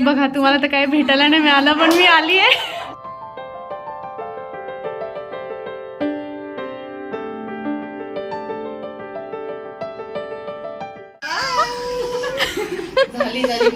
बघा तुम्हाला तर काही भेटायला नाही मिळालं पण मी आली आहे. झाली झाली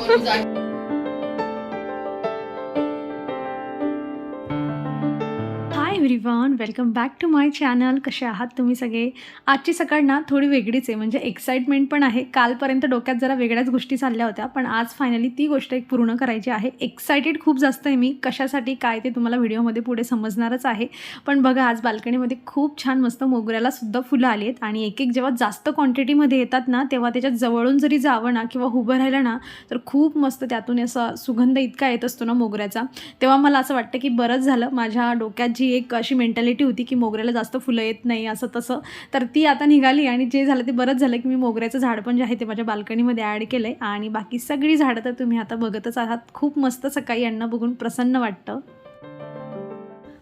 everyone welcome back to my channel कसे आहात तुम्ही सगळे? आजची सकाळ ना थोडी वेगळीच आहे. म्हणजे एक्साइटमेंट पण आहे. कालपर्यंत डोक्यात जरा वेगळ्याच गोष्टी चालल्या होत्या पण आज फायनली ती गोष्ट एक पूर्ण करायची आहे. एक्सायटेड खूप जास्त आहे मी. कशासाठी काय ते तुम्हाला व्हिडिओमध्ये पुढे समजणारच आहे. पण बघा आज बाल्कनीमध्ये खूप छान मस्त मोगऱ्याला सुद्धा फुलं आली आहेत आणि एक एक जेव्हा जास्त क्वांटिटीमध्ये येतात ना तेव्हा त्याच्यात जवळून जरी जावं ना किंवा उभं राहिलं ना तर खूप मस्त त्यातून असा सुगंध इतका येत असतो ना मोगऱ्याचा. तेव्हा मला असं वाटतं की बरंच झालं. माझ्या डोक्यात जी एक अशी मेंटॅलिटी होती की मोगऱ्याला जास्त फुलं येत नाही असं तसं. तर ती आता निघाली आणि जे झालं ते बरंच झालं की मी मोगऱ्याचं झाड पण जे आहे ते माझ्या बाल्कनीमध्ये ॲड केलं आहे आणि बाकी सगळी झाडं तर तुम्ही आता बघतच आहात. खूप मस्त सकाळी यांना बघून प्रसन्न वाटतं.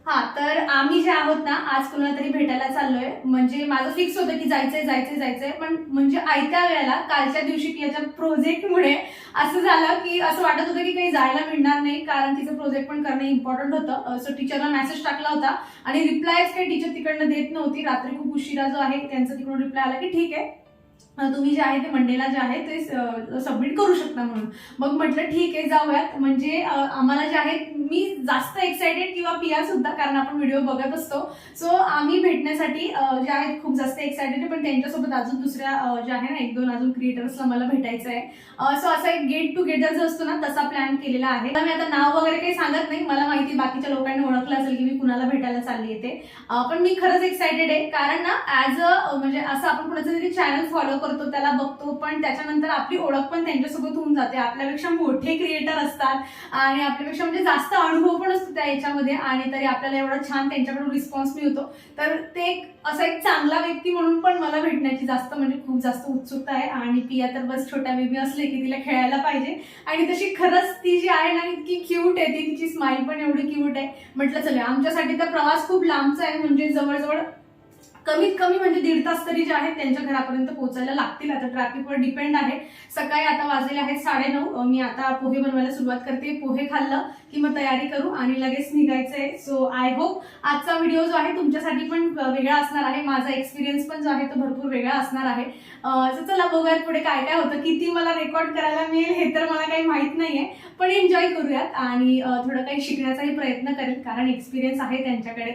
हा तर आम्ही जे आहोत ना आज कुणाला तरी भेटायला चाललोय. म्हणजे माझं फिक्स होतं की जायचंय जायचंय जायचंय. पण म्हणजे आयत्या वेळेला कालच्या दिवशी याच्या प्रोजेक्टमुळे असं झालं की असं वाटत होतं की काही जायला मिळणार नाही कारण तिचं प्रोजेक्ट पण करणं इम्पॉर्टंट होतं. सो टीचरला मेसेज टाकला होता आणि रिप्लायच काही टीचर तिकडनं देत नव्हती. रात्री खूप उशिरा जो आहे त्यांचा तिकडून रिप्लाय आला की ठीक आहे. तुम्ही जे आहे ते मंडेला जे आहे ते सबमिट करू शकता म्हणून. मग म्हटलं ठीक आहे जाऊयात. म्हणजे आम्हाला जे आहे मी जास्त एक्सायटेड किंवा पी आर सुद्धा कारण आपण व्हिडिओ बघत असतो. सो आम्ही भेटण्यासाठी जे आहेत खूप जास्त एक्सायटेड आहे पण त्यांच्यासोबत अजून दुसऱ्या जे आहे ना एक दोन अजून क्रिएटर्सला मला भेटायचं आहे. सो असा एक गेट टू गेटर जो असतो ना तसा प्लॅन केलेला आहे. तर मी आता नाव वगैरे काही सांगत नाही. मला माहिती बाकीच्या लोकांनी ओळखलं असेल की मी कुणाला भेटायला चालली येते पण मी खरंच एक्सायटेड आहे कारण ना ऍज अ म्हणजे असं आपण कुणाचं तरी चॅनल फॉलो करतो त्याला बघतो पण त्याच्यानंतर आपली ओळख पण त्यांच्यासोबत होऊन जाते. आपल्यापेक्षा मोठे क्रिएटर असतात आणि आपल्यापेक्षा म्हणजे जास्त अनुभव पण असतो त्या याच्यामध्ये आणि तरी आपल्याला एवढा छान त्यांच्याकडून रिस्पॉन्स मिळतो. तर ते एक असा एक चांगला व्यक्ती म्हणून पण मला भेटण्याची जास्त म्हणजे खूप जास्त उत्सुकता आहे. आणि पिया तर बस छोट्या बेबी असले की तिला खेळायला पाहिजे. आणि तशी खरंच ती जी आहे ना इतकी क्यूट आहे ती. तिची स्माईल पण एवढी क्यूट आहे. म्हटलं चला आमच्यासाठी तर प्रवास खूप लांबचा आहे. म्हणजे जवळजवळ कमीत कमी म्हणजे दीड तास तरी जे आहेत त्यांच्या घरापर्यंत पोहोचायला लागतील. आता ट्रॅफिकवर डिपेंड आहे. सकाळी आता वाजलेले आहेत साडे नऊ. मी आता पोहे बनवायला सुरुवात करते. पोहे खाल्लं की मग तयारी करू आणि लगेच निघायचंय. सो आय होप आजचा व्हिडिओ जो आहे तुमच्यासाठी पण वेगळा असणार आहे. माझा एक्सपिरियन्स पण जो आहे तो भरपूर वेगळा असणार आहे. चला बघूयात पुढे काय काय होतं. किती मला रेकॉर्ड करायला मिळेल हे तर मला काही माहीत नाहीये. पण एन्जॉय करूयात आणि थोडं काही शिकण्याचाही प्रयत्न करेल कारण एक्सपिरियन्स आहे त्यांच्याकडे.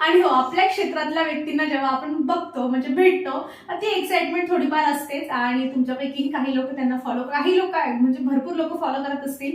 आणि हो आपल्या क्षेत्रातल्या व्यक्तींना जेव्हा आपण बघतो म्हणजे भेटतो ती एक्साइटमेंट थोडीफार असतेच. आणि तुमच्यापैकीही काही लोक त्यांना फॉलो काही लोक आहेत म्हणजे भरपूर लोक फॉलो करत असतील.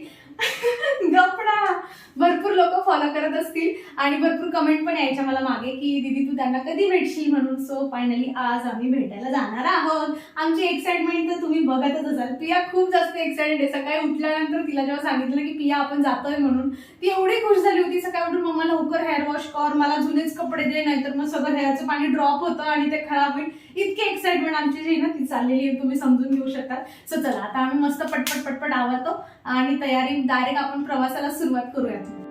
गपडा भरपूर लोक फॉलो करत असतील. आणि भरपूर कमेंट पण यायच्या मला मागे की दीदी तू त्यांना कधी भेटशील म्हणून? सो फायनली आज आम्ही भेटायला जाणार आहोत. आमची एक्साइटमेंट तर तुम्ही बघतच असाल. पिया खूप जास्त एक्साइटेड आहे. सकाळी उठल्यानंतर तिला जेव्हा सांगितलं की पिया आपण जातोय म्हणून ती एवढी खुश झाली होती. सकाळी उठून मम्मा लवकर हेअर वॉश कर. मला जुनेच कपडे दे नाहीतर मग सगळं हेअरचं पाणी ड्रॉप होतं आणि ते खराब होईल. इतकी एक्साइटमेंट आमची जी ना ती चाललेली आहे. तुम्ही समजून घेऊ शकता. सो चला आता आम्ही मस्त पटपट पटपट आवडतो आणि तयारी डायरेक्ट आपण प्रवासाला सुरुवात करूयात.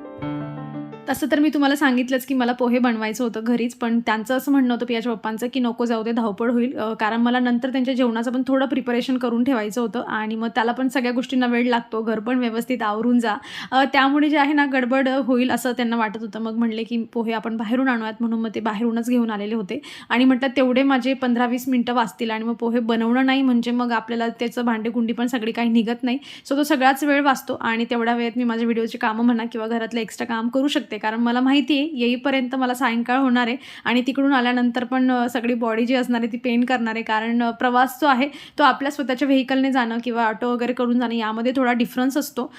तसं तर मी तुम्हाला सांगितलंच की मला पोहे बनवायचं होतं घरीच पण त्यांचं असं म्हणणं होतं पियाच्या पप्पांचं की नको जाऊ दे धावपळ होईल. कारण मला नंतर त्यांच्या जेवणाचं पण थोडं प्रिपरेशन करून ठेवायचं होतं आणि मग त्याला पण सगळ्या गोष्टींना वेळ लागतो. घर पण व्यवस्थित आवरून जा. त्यामुळे जे आहे ना गडबड होईल असं त्यांना वाटत होतं. मग म्हणले की पोहे आपण बाहेरून आणूयात म्हणून मग ते बाहेरूनच घेऊन आलेले होते. आणि म्हटलं तेवढे माझे पंधरा वीस मिनटं वाचतील आणि मग पोहे बनवणं नाही म्हणजे मग आपल्याला त्याचं भांडेकुंडी पण सगळी काही निघत नाही. सो तो सगळाच वेळ वाचतो आणि तेवढ्या वेळेत मी माझ्या व्हिडिओची कामं म्हणा किंवा घरातलं एक्स्ट्रा काम करू शकते. कारण मला माहिती आहे येईपर्यंत मला सायंकाळ होणार आहे आणि तिकडून आल्यानंतर पण सगळी बॉडी जी असणार आहे ती पेन करणार आहे. कारण प्रवास जो आहे तो आपल्या स्वतःच्या व्हेकलने जाणं किंवा ऑटो वगैरे करून जाणं यामध्ये थोडा डिफरन्स असतो.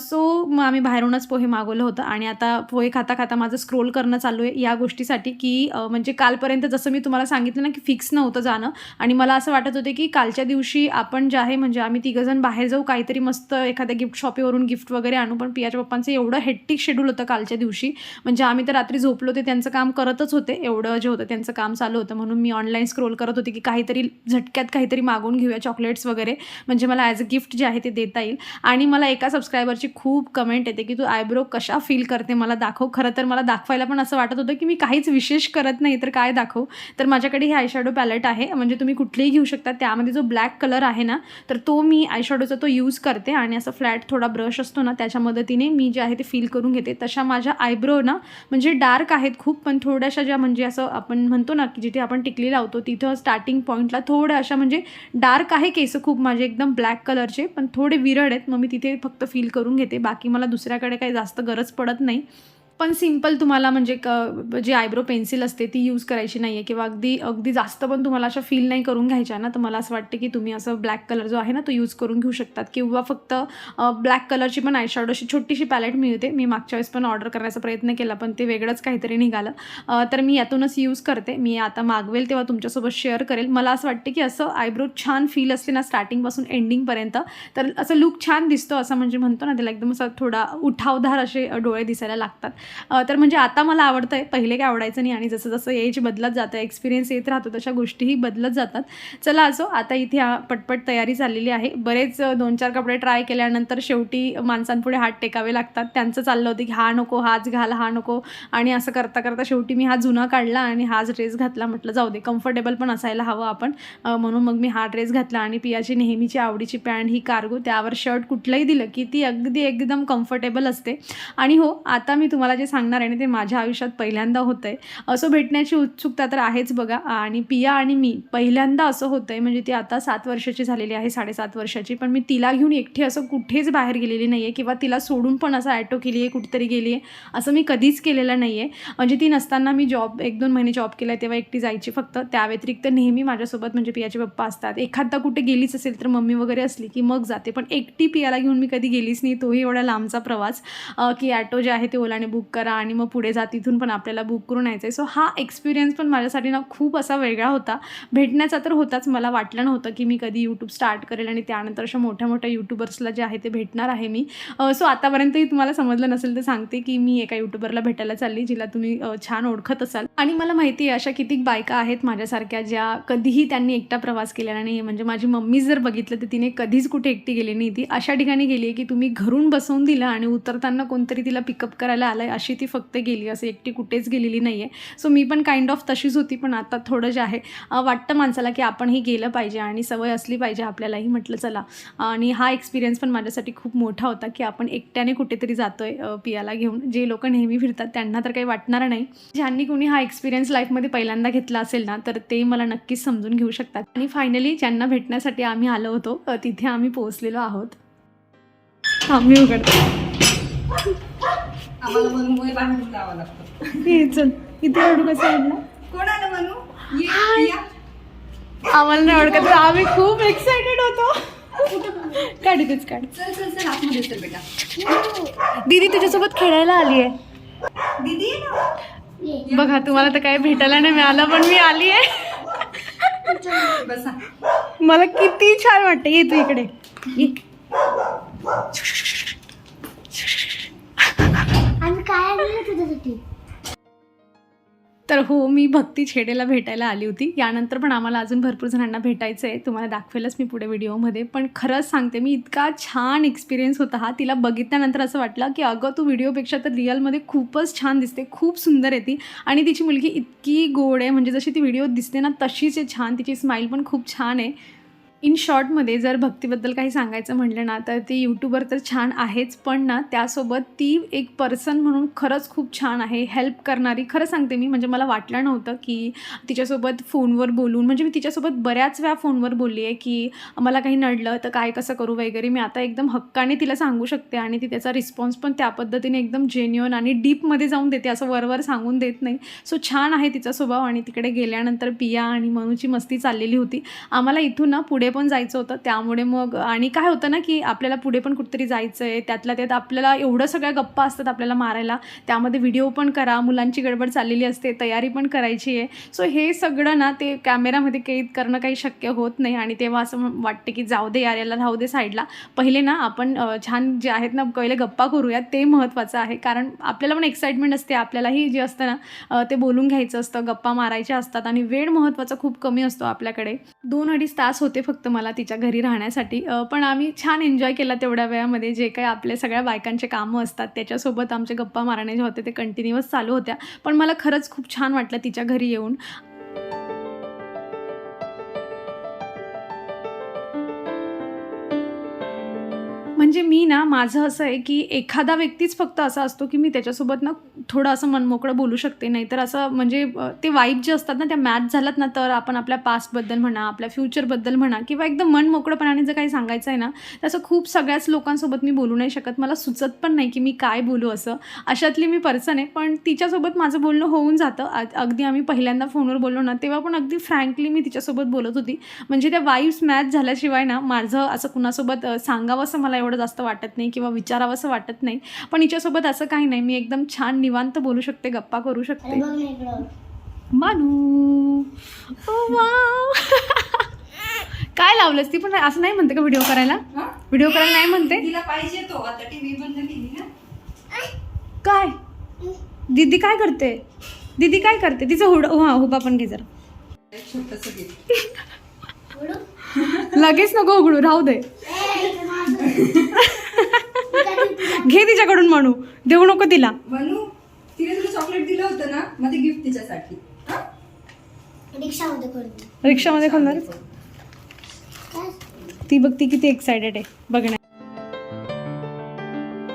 सो मग आम्ही बाहेरूनच पोहे मागवलं होतं आणि आता पोहे खाता खाता माझं स्क्रोल करणं चालू आहे या गोष्टीसाठी की म्हणजे कालपर्यंत जसं मी तुम्हाला सांगितलं ना की फिक्स नव्हतं जाणं आणि मला असं वाटत होते की कालच्या दिवशी आपण जे आहे म्हणजे आम्ही तिघंजण बाहेर जाऊ काहीतरी मस्त एखाद्या गिफ्ट शॉपीवरून गिफ्ट वगैरे आणू. पण पियाच्या पप्पांचं एवढं हेट्टिक शेड्यूल होतं कालच्या दिवशी दिवशी. म्हणजे आम्ही तर रात्री झोपलो ते त्यांचं काम करतच होते. एवढं जे होतं त्यांचं काम चालू होतं. म्हणून मी ऑनलाईन स्क्रोल करत होते की काहीतरी झटक्यात काहीतरी मागून घेऊया चॉकलेट्स वगैरे. म्हणजे मला ॲज अ गिफ्ट जे आहे ते देता येईल. आणि मला एका सबस्क्रायबरची खूप कमेंट येते की तू आयब्रो कशा फील करते मला दाखव. खरं तर मला दाखवायला पण असं वाटत होतं की मी काहीच विशेष करत नाही तर काय दाखवू? तर माझ्याकडे हे आयशॅडो पॅलेट आहे. म्हणजे तुम्ही कुठलेही घेऊ शकता. त्यामध्ये जो ब्लॅक कलर आहे ना तर तो मी आयशॅडोचा तो यूज करते. आणि असं फ्लॅट थोडा ब्रश असतो ना त्याच्या मदतीने मी जे आहे ते फील करून घेते. तशा माझ्या आयब्रो ना म्हणजे डार्क आहेत खूप पण थोड्याशा ज्या म्हणजे असं आपण म्हणतो ना की जिथे आपण टिकली लावतो तिथं स्टार्टिंग पॉईंटला थोड्या अशा म्हणजे डार्क आहे केस खूप माझे एकदम ब्लॅक कलरचे पण थोडे विरळ आहेत मग मी तिथे फक्त फील करून घेते. बाकी मला दुसऱ्याकडे काही जास्त गरज पडत नाही. पण सिंपल तुम्हाला म्हणजे क जी आयब्रो पेन्सिल असते ती यूज करायची नाही आहे किंवा अगदी अगदी जास्त पण तुम्हाला अशा फील नाही करून घ्यायच्या ना तर मला असं वाटतं की तुम्ही असं ब्लॅक कलर जो आहे ना तो यूज करून घेऊ शकतात. किंवा फक्त ब्लॅक कलरची पण आयशॅडो अशी छोटीशी पॅलेट मिळते. मी मागच्या वेळेस पण ऑर्डर करण्याचा प्रयत्न केला पण ते वेगळंच काहीतरी निघालं. तर मी यातूनच यूज करते. मी आता मागवेल तेव्हा तुमच्यासोबत शेअर करेल. मला असं वाटते की असं आयब्रो छान फील असते ना स्टार्टिंगपासून एंडिंगपर्यंत तर असं लुक छान दिसतो असं म्हणजे म्हणतो ना त्याला एकदम असं थोडा उठावदार असे डोळे दिसायला लागतात. तर म्हणजे आता मला आवडतं आहे पहिले काय आवडायचं नाही आणि जसं जसं एज बदलत जातं एक्सपिरियन्स येत राहतो तशा गोष्टीही बदलत जातात. चला असो आता इथे हा पटपट तयारी झालेली आहे. बरेच दोन चार कपडे ट्राय केल्यानंतर शेवटी माणसांपुढे हात टेकावे लागतात. त्यांचं चाललं होतं की हा नको हाच घाल हा नको. आणि असं करता करता शेवटी मी हा जुना काढला आणि हाच ड्रेस घातला. म्हटलं जाऊ दे कम्फर्टेबल पण असायला हवं आपण. म्हणून मग मी हा ड्रेस घातला आणि पियाची नेहमीची आवडीची पॅन्ट ही कार्गो त्यावर शर्ट कुठलंही दिलं की ती अगदी एकदम कम्फर्टेबल असते. आणि हो आता मी तुम्हाला जे सांगणार आहे ना ते माझ्या आयुष्यात पहिल्यांदा होतं आहे असं भेटण्याची उत्सुकता तर आहेच बघा. आणि पिया आणि मी पहिल्यांदा असं होतं आहे म्हणजे ती आता सात वर्षाची झालेली आहे साडेसात वर्षाची. पण मी तिला घेऊन एकटी असं कुठेच बाहेर गेलेली नाही आहे किंवा तिला सोडून पण असं ॲटो केली आहे कुठेतरी गेली आहे असं मी कधीच केलेलं नाही आहे म्हणजे ती नसताना मी जॉब एक दोन महिने जॉब केला आहे तेव्हा एकटी जायची फक्त. त्या व्यतिरिक्त नेहमी माझ्यासोबत म्हणजे पियाचे पप्पा असतात. एखादा कुठे गेलीच असेल तर मम्मी वगैरे असली की मग जाते. पण एकटी पियाला घेऊन मी कधी गेलीच नाही. तोही एवढा लांबचा प्रवास. की ॲटो जे आहे ते ओलाने बुक करा आणि मग पुढे जा तिथून पण आपल्याला बुक करून यायचं आहे सो हा एक्सपिरियन्स पण माझ्यासाठी ना खूप असा वेगळा होता. भेटण्याचा तर होताच. मला वाटलं नव्हतं की मी कधी यूट्यूब स्टार्ट करेल आणि त्यानंतर अशा मोठ्या मोठ्या यूट्यूबर्सला जे आहे ते भेटणार आहे मी. सो आतापर्यंतही तुम्हाला समजलं नसेल तर सांगते की मी एका यूट्यूबरला भेटायला चालली जिला तुम्ही छान ओळखत असाल. आणि मला माहिती आहे अशा कितीक बायका आहेत माझ्यासारख्या ज्या कधीही त्यांनी एकटा प्रवास केलेला नाही. म्हणजे माझी मम्मी जर बघितलं तर तिने कधीच कुठे एकटी गेली नाही ती अशा ठिकाणी गेली आहे की तुम्ही घरून बसवून दिलं आणि उतरताना कोणतरी तिला पिकअप करायला आलं आहे अशी ती फक्त गेली असं एकटी कुठेच गेलेली नाही आहे सो मी पण काइंड ऑफ तशीच होती पण आता थोडं जे आहे वाटतं माणसाला की आपणही गेलं पाहिजे आणि सवय असली पाहिजे आपल्यालाही म्हटलं चला. आणि हा एक्सपिरियन्स पण माझ्यासाठी खूप मोठा होता की आपण एकट्याने कुठेतरी जातोय आहे पियाला घेऊन. जे लोक नेहमी फिरतात त्यांना तर काही वाटणार नाही. ज्यांनी कोणी हा एक्सपिरियन्स लाईफमध्ये पहिल्यांदा घेतला असेल ना तर ते मला नक्कीच समजून घेऊ शकतात. आणि फायनली ज्यांना भेटण्यासाठी आम्ही आलो होतो तिथे आम्ही पोहोचलेलो आहोत. आम्ही उघडतो. आम्हाला म्हणून लागतं. चल. इथे कसं आहे कोण आलं म्हणू? ये. आम्हाला नाही ओळखत तर आम्ही खूप एक्सायटेड होतो. काढ इथेच काढ. चल चल चल आतमध्ये चल बेटा. दीदी तुझ्यासोबत खेळायला आली आहे दीदी ये ना. बघा तुम्हाला तर काही भेटायला नाही मिळालं पण मी आली आहे बसा. मला किती छान वाटतं ये तू इकडे. ये. आणि काय आणलं तुझ्यासाठी? तर हो मी भक्ती छेडेला भेटायला आली होती. यानंतर पण आम्हाला अजून भरपूर जणांना भेटायचं आहे. तुम्हाला दाखवेलच मी पुढे व्हिडिओमध्ये. पण खरंच सांगते मी इतका छान एक्सपिरियन्स होता हा. तिला बघितल्यानंतर असं वाटलं की अगं तू व्हिडिओपेक्षा तर रिअलमध्ये खूपच छान दिसते खूप सुंदर आहे ती. आणि तिची मुलगी इतकी गोड आहे. म्हणजे जशी ती व्हिडिओ दिसते ना तशीच आहे छान. तिची स्माईल पण खूप छान आहे. इन शॉर्टमध्ये जर भक्तीबद्दल काही सांगायचं म्हटलं ना तर ती यूट्यूबर तर छान आहेच पण ना त्यासोबत ती एक पर्सन म्हणून खरंच खूप छान आहे. हेल्प करणारी खरं सांगते मी म्हणजे मला वाटलं नव्हतं की तिच्यासोबत फोनवर बोलून म्हणजे मी तिच्यासोबत बऱ्याच वेळा फोनवर बोलली आहे की मला काही नडलं तर काय कसं करू वगैरे मी आता एकदम हक्काने तिला सांगू शकते आणि ती त्याचा रिस्पॉन्स पण त्या पद्धतीने एकदम जेन्युअन आणि डीपमध्ये जाऊन देते असं वरवर सांगून देत नाही. सो छान आहे तिचा स्वभाव आणि तिकडे गेल्यानंतर पिया आणि मनूची मस्ती चाललेली होती. आम्हाला इथून ना पुढे पुढे पण जायचं होतं त्यामुळे मग आणि काय होतं ना की आपल्याला पुढे पण कुठेतरी जायचं आहे त्यातल्या त्यात आपल्याला एवढं सगळ्या गप्पा असतात आपल्याला मारायला त्यामध्ये व्हिडिओ पण करा मुलांची गडबड चाललेली असते तयारी पण करायची आहे. सो हे सगळं ना ते कॅमेरामध्ये कैद करणं काही शक्य होत नाही आणि तेव्हा असं वाटते की जाऊ दे यार याला राहू दे साईडला. पहिले ना आपण छान जे आहेत ना पहिले गप्पा करूयात ते महत्त्वाचं आहे. कारण आपल्याला पण एक्साइटमेंट असते आपल्यालाही जे असतं ना ते बोलून घ्यायचं असतं गप्पा मारायच्या असतात आणि वेळ महत्त्वाचा खूप कमी असतो आपल्याकडे. दोन अडीच तास होते फक्त फक्त मला तिच्या घरी राहण्यासाठी. पण आम्ही छान एन्जॉय केला तेवढ्या वेळामध्ये. जे काही आपल्या सगळ्या बायकांचे कामं असतात त्याच्यासोबत आमचे गप्पा मारणे जे होते ते कंटिन्युअस चालू होत्या. पण मला खरंच खूप छान वाटलं तिच्या घरी येऊन. म्हणजे मी ना माझं असं आहे की एखादा व्यक्तीच फक्त असा असतो की मी त्याच्यासोबत ना थोडं असं मनमोकळं बोलू शकते. नाहीतर असं म्हणजे ते वाईब जे असतात ना त्या मॅच झाल्यात ना तर आपण आपल्या पास्टबद्दल म्हणा आपल्या फ्युचरबद्दल म्हणा किंवा एकदम मन मोकळंपणाने जर काही सांगायचं आहे ना तसं खूप सगळ्याच लोकांसोबत मी बोलू नाही शकत. मला सुचत पण नाही की मी काय बोलू असं. अशातली मी पर्सन आहे. पण तिच्यासोबत माझं बोलणं होऊन जातं. अगदी आम्ही पहिल्यांदा फोनवर बोललो ना तेव्हा पण अगदी फ्रँकली मी तिच्यासोबत बोलत होती. म्हणजे त्या वाईब्स मॅच झाल्याशिवाय ना माझं असं कुणासोबत सांगावं असं मला एवढं जास्त वाटत नाही किंवा विचारावं असं वाटत नाही. पण हिच्यासोबत असं काही नाही. मी एकदम छान निवांत बोलू शकते गप्पा करू शकते. मानू. काय लावलंस? ती पण असं नाही म्हणते का व्हिडिओ करायला? हा? व्हिडिओ करायला नाही म्हणते? तिला पाहिजे तो. आता टीव्ही बंद केली ना. काय? दीदी काय करते? दीदी काय करते? तिचं हुड हा हुबा पण घे जरा? लगेच नको उघडू. राहू दे. घे तिच्याकडून म्हणू. देऊ नको तिला. बनू तिने तुला चॉकलेट दिलं होतं ना? मग ते गिफ्ट तिच्यासाठी. हा? रिक्षामध्ये करतो रिक्षामध्ये खोलणार? काय ती बघ ती किती एक्सायटेड आहे. बघण्या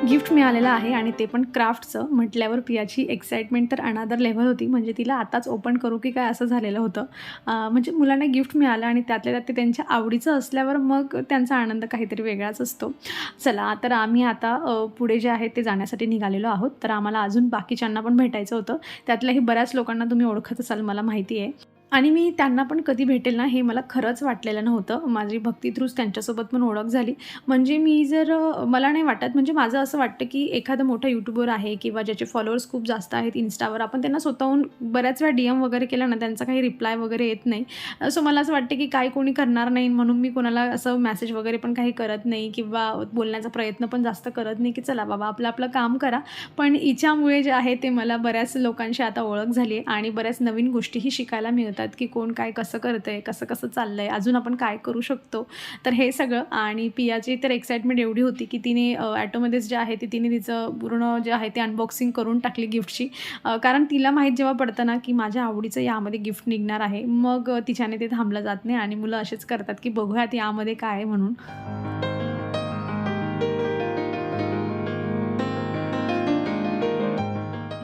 गिफ्ट मिळालेलं आहे आणि ते पण क्राफ्टचं म्हटल्यावर पियाची एक्साइटमेंट तर अनादर लेव्हल होती. म्हणजे तिला आताच ओपन करू की काय असं झालेलं होतं. म्हणजे मुलांना गिफ्ट मिळालं आणि त्यातल्या त्यात ते त्यांच्या आवडीचं असल्यावर मग त्यांचा आनंद काहीतरी वेगळाच असतो. चला तर आम्ही आता पुढे जे आहे ते जाण्यासाठी निघालेलो आहोत. तर आम्हाला अजून बाकीच्यांना पण भेटायचं होतं. त्यातल्याही बऱ्याच लोकांना तुम्ही ओळखत असाल मला माहिती आहे. आणि मी त्यांना पण कधी भेटेल ना हे मला खरंच वाटलेलं नव्हतं. माझी भक्ती थ्रूच त्यांच्यासोबत पण ओळख झाली. म्हणजे मी जर मला नाही वाटत म्हणजे माझं असं वाटतं की एखादं मोठा यूट्यूबर आहे किंवा ज्याचे फॉलोअर्स खूप जास्त आहेत इन्स्टावर आपण त्यांना स्वतःहून बऱ्याच वेळा डी एम वगैरे केलं ना त्यांचा काही रिप्लाय वगैरे येत नाही. सो मला असं वाटतं की काय कोणी करणार नाही म्हणून मी कोणाला असं मेसेज वगैरे पण काही करत नाही किंवा बोलण्याचा प्रयत्न पण जास्त करत नाही की चला बाबा आपलं आपलं काम करा. पण हिच्यामुळे जे आहे ते मला बऱ्याच लोकांशी आता ओळख झाली आहे आणि बऱ्याच नवीन गोष्टीही शिकायला मिळतात. की कोण काय कसं करतं आहे कसं कसं चाललं आहे अजून आपण काय करू शकतो. तर हे सगळं आणि पियाची तर एक्साइटमेंट एवढी होती की तिने ॲटोमध्येच जे आहे ते तिने तिचं पूर्ण जे आहे ते अनबॉक्सिंग करून टाकली गिफ्टची कारण तिला माहीत जेव्हा पडतं ना की माझ्या आवडीचं यामध्ये गिफ्ट निघणार आहे मग तिच्याने ते थांबलं जात नाही आणि मुलं असेच करतात की बघूयात यामध्ये काय आहे म्हणून.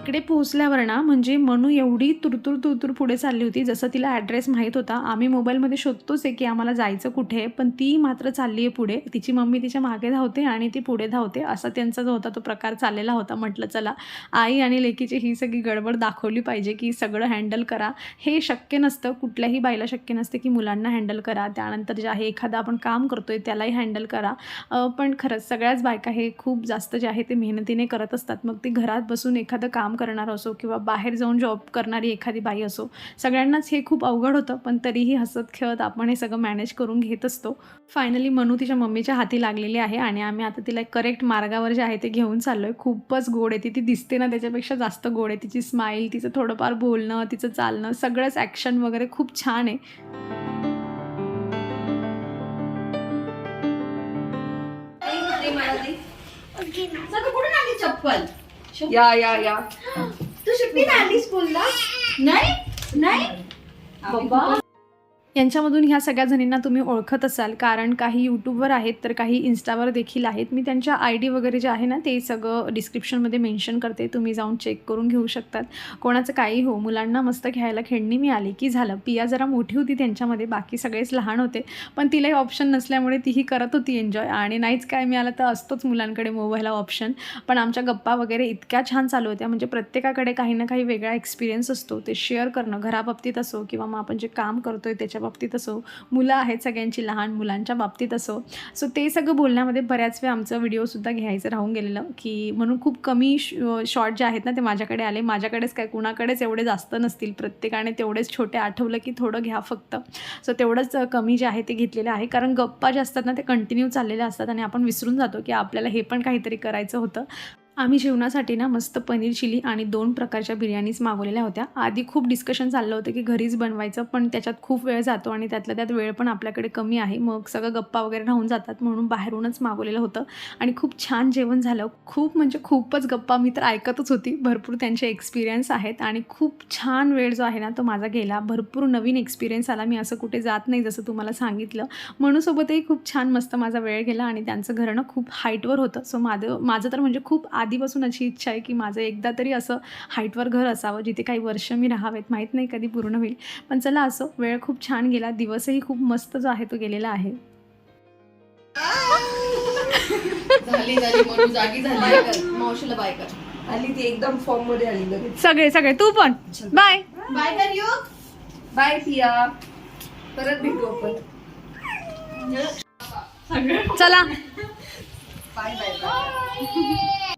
इकडे पोहोचल्यावर ना म्हणजे मनू एवढी तुरतुर तुरतुर पुढे चालली होती जसं तिला ॲड्रेस माहीत होता. आम्ही मोबाईलमध्ये शोधतोच आहे की आम्हाला जायचं कुठे आहे पण ती मात्र चालली आहे पुढे. तिची मम्मी तिच्यामागे धावते आणि ती पुढे धावते. असा त्यांचा जो होता तो प्रकार चाललेला होता. म्हटलं चला आई आणि लेकीची ही सगळी गडबड दाखवली पाहिजे की सगळं हँडल करा. हे शक्य नसतं. कुठल्याही बाईला शक्य नसते की मुलांना हँडल करा. त्यानंतर जे आहे एखादं आपण काम करतो आहे त्यालाही हँडल करा. पण खरंच सगळ्याच बायका हे खूप जास्त जे आहे ते मेहनतीने करत असतात. मग ती घरात बसून एखादं काम करणार असो किंवा बाहेर जाऊन जॉब करणारी एखादी बाई असो सगळ्यांनाच हे खूप अवघड होतं पण तरीही हसत खेळत आपण हे सगळं मॅनेज करून घेत असतो. फायनली मनू तिच्या मम्मीच्या हाती लागलेली आहे आणि आम्ही आता तिला करेक्ट मार्गावर जे आहे ते घेऊन चाललो आहे खूपच गोड आहे ती ती दिसते ना त्याच्यापेक्षा जास्त गोड आहे. तिची स्माईल तिचं थोडंफार बोलणं तिचं चालणं सगळंच ॲक्शन वगैरे खूप छान आहे. चप्पल? या या या. तू सुट्टीत आली स्कूलला? नाही नाही. बाबा. यांच्यामधून ह्या सगळ्या जणींना तुम्ही ओळखत असाल. कारण काही यूट्यूबवर आहेत तर काही इन्स्टावर देखील आहेत. मी त्यांच्या आय डी वगैरे जे आहे ना ते सगळं डिस्क्रिप्शनमध्ये मेन्शन करते. तुम्ही जाऊन चेक करून घेऊ शकतात. कोणाचं काही हो मुलांना मस्त खेळायला खेळणी मिळाली की झालं. पिया जरा मोठी होती त्यांच्यामध्ये बाकी सगळेच लहान होते. पण तिलाही ऑप्शन नसल्यामुळे तीही करत होती एन्जॉय आणि नाहीच काय मिळालं तर असतोच मुलांकडे मोबाईलला ऑप्शन पण आमच्या गप्पा वगैरे इतक्या छान चालू होत्या. म्हणजे प्रत्येकाकडे काही ना काही वेगळा एक्सपिरियन्स असतो. ते शेअर करणं घराबाबतीत असो किंवा मग आपण जे काम करतोय त्याच्या मुलांच्या बाबतीत असो मुलं आहेत सगळ्यांची लहान मुलांच्या बाबतीत असो. सो ते सगळं बोलण्यामध्ये बऱ्याच वेळ आमचं व्हिडिओसुद्धा घ्यायचं राहून गेलेलं. की म्हणून खूप कमी शॉर्ट जे आहेत ना ते माझ्याकडे आले. माझ्याकडेच काय कुणाकडेच एवढे जास्त नसतील. प्रत्येकाने तेवढेच छोटे आठवलं की थोडं घ्या फक्त. सो तेवढंच कमी जे आहे ते घेतलेलं आहे. कारण गप्पा जे असतात ना ते कंटिन्यू चाललेले असतात आणि आपण विसरून जातो की आपल्याला हे पण काहीतरी करायचं होतं. आम्ही जेवणासाठी ना मस्त पनीर चिली आणि दोन प्रकारच्या बिर्याणीज मागवलेल्या होत्या. आधी खूप डिस्कशन चाललं होतं की घरीच बनवायचं पण त्याच्यात खूप वेळ जातो आणि त्यातल्या त्यात वेळ पण आपल्याकडे कमी आहे. मग सगळं गप्पा वगैरे राहून जातात म्हणून बाहेरूनच मागवलेलं होतं. आणि खूप छान जेवण झालं. खूप म्हणजे खूपच गप्पा मी तर ऐकतच होती. भरपूर त्यांचे एक्सपिरियन्स आहेत आणि खूप छान वेळ जो आहे ना तो माझा गेला. भरपूर नवीन एक्सपिरियन्स आला. मी असं कुठे जात नाही जसं तुम्हाला सांगितलं. म्हणूनसोबतही खूप छान मस्त माझा वेळ गेला आणि त्यांचं घरणं खूप हाईटवर होतं. सो माझं माझं तर म्हणजे खूप आधीपासून अशी इच्छा आहे की माझं एकदा तरी असं हाईटवर घर असावं जिथे काही वर्ष मी राहावेत माहीत नाही कधी पूर्ण होईल. पण चला असं वेळ खूप छान गेला. दिवसही खूप मस्त जो आहे तो गेलेला आहे. झाली झाली मनू जागी झाली. बाय कर. मावशीला बाय कर. आली ती एकदम फॉर्ममध्ये आली लगेच सगळे सगळे तू पण. बाय. बाय कर बाय पिया. परत भेटू आपण. चला. Bye bye bye.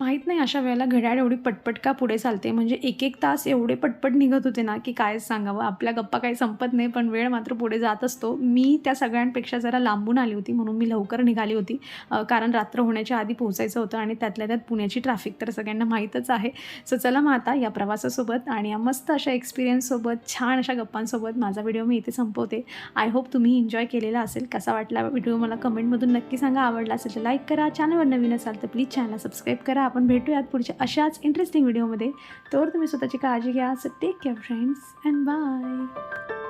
माहीत नाही अशा वेळेला घड्याळ एवढी पटपट का पुढे चालते? म्हणजे एक एक तास एवढे पटपट निघत होते ना की काय सांगावं? आपल्या गप्पा काही संपत नाही पण वेळ मात्र पुढे जात असतो. मी त्या सगळ्यांपेक्षा जरा लांबून आली होती म्हणून मी लवकर निघाली होती. कारण रात्र होण्याच्या आधी पोहोचायचं होतं आणि त्यातल्या त्यात पुण्याची ट्रॅफिक तर सगळ्यांना माहीतच आहे. सो चला मग आता या प्रवासासोबत आणि या मस्त अशा एक्सपिरियन्ससोबत छान अशा गप्पांसोबत माझा व्हिडिओ मी इथे संपवते. आय होप तुम्ही एन्जॉय केलेला असेल. कसा वाटला व्हिडिओ मला कमेंटमधून नक्की सांगा. आवडला असेल तर लाईक करा. चॅनलवर नवीन असाल तर प्लीज चॅनल सबस्क्राईब करा. आपण भेटूयात पुढच्या अशाच इंटरेस्टिंग व्हिडिओमध्ये तर तुम्ही स्वतःची काळजी घ्या. So take care friends and bye